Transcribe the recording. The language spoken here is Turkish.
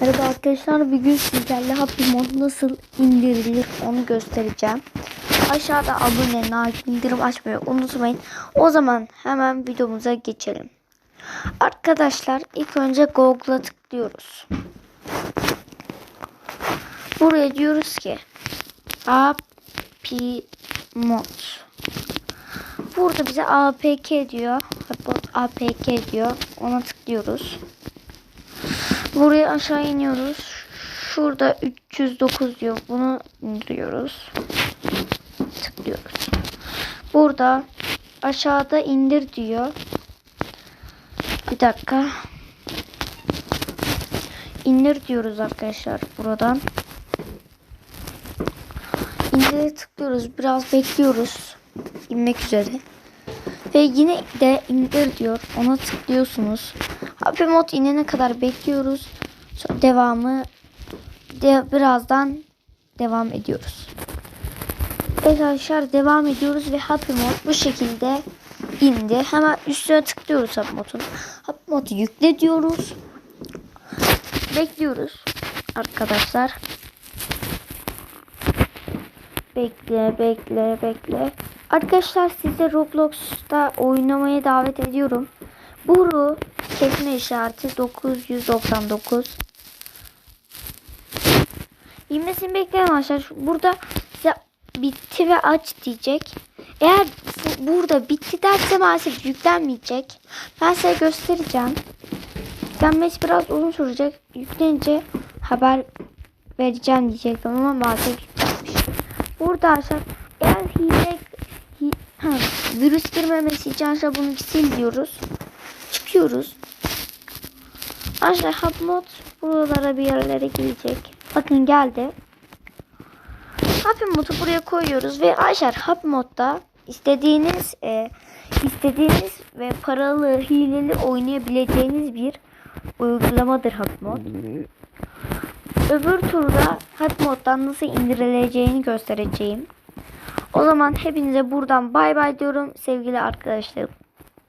Merhaba arkadaşlar bugün sizlerle Happy Mod nasıl indirilir onu göstereceğim. Aşağıda abone, like, bildirim açmayı unutmayın. O zaman hemen videomuza geçelim. Arkadaşlar ilk önce Google'a tıklıyoruz. Buraya diyoruz ki Happy Mod. Burada bize APK diyor. APK diyor. Ona tıklıyoruz. Buraya aşağı iniyoruz. Şurada 309 diyor. Bunu indiriyoruz. Tıklıyoruz. Burada aşağıda indir diyor. Bir dakika. İndir diyoruz arkadaşlar buradan. İndire tıklıyoruz. Biraz bekliyoruz. İnmek üzere. Ve yine de indir diyor. Ona tıklıyorsunuz. Happy Mod inene kadar bekliyoruz. Sonra devamı de birazdan devam ediyoruz. Evet arkadaşlar devam ediyoruz ve Happy Mod bu şekilde indi. Hemen üstüne tıklıyoruz Happy Mod'un. Happy Mod'u yükle diyoruz. Bekliyoruz arkadaşlar. Bekle, bekle, bekle. Arkadaşlar size Roblox'ta oynamaya davet ediyorum. Buru kesme işareti 999. İnmesini bekleyin arkadaşlar. Burada size bitti ve aç diyecek. Eğer bu- burada bitti derse maalesef yüklenmeyecek. Ben size göstereceğim. Yüklenmesi biraz uzun sürecek. Yüklenince haber vereceğim diyecektim ama maalesef yüklenmiş. Burada arkadaşlar eğer hile hi, ha, virüs girmemesi için arkadaşlar bunu sil diyoruz. Çıkıyoruz. Arkadaşlar hub mod buralara bir yerlere gelecek. Bakın geldi. Happy modu buraya koyuyoruz ve arkadaşlar Happy modda istediğiniz e, istediğiniz ve paralı hileli oynayabileceğiniz bir uygulamadır Happy mod. Öbür turda Happy moddan nasıl indirileceğini göstereceğim. O zaman hepinize buradan bay bay diyorum sevgili arkadaşlarım.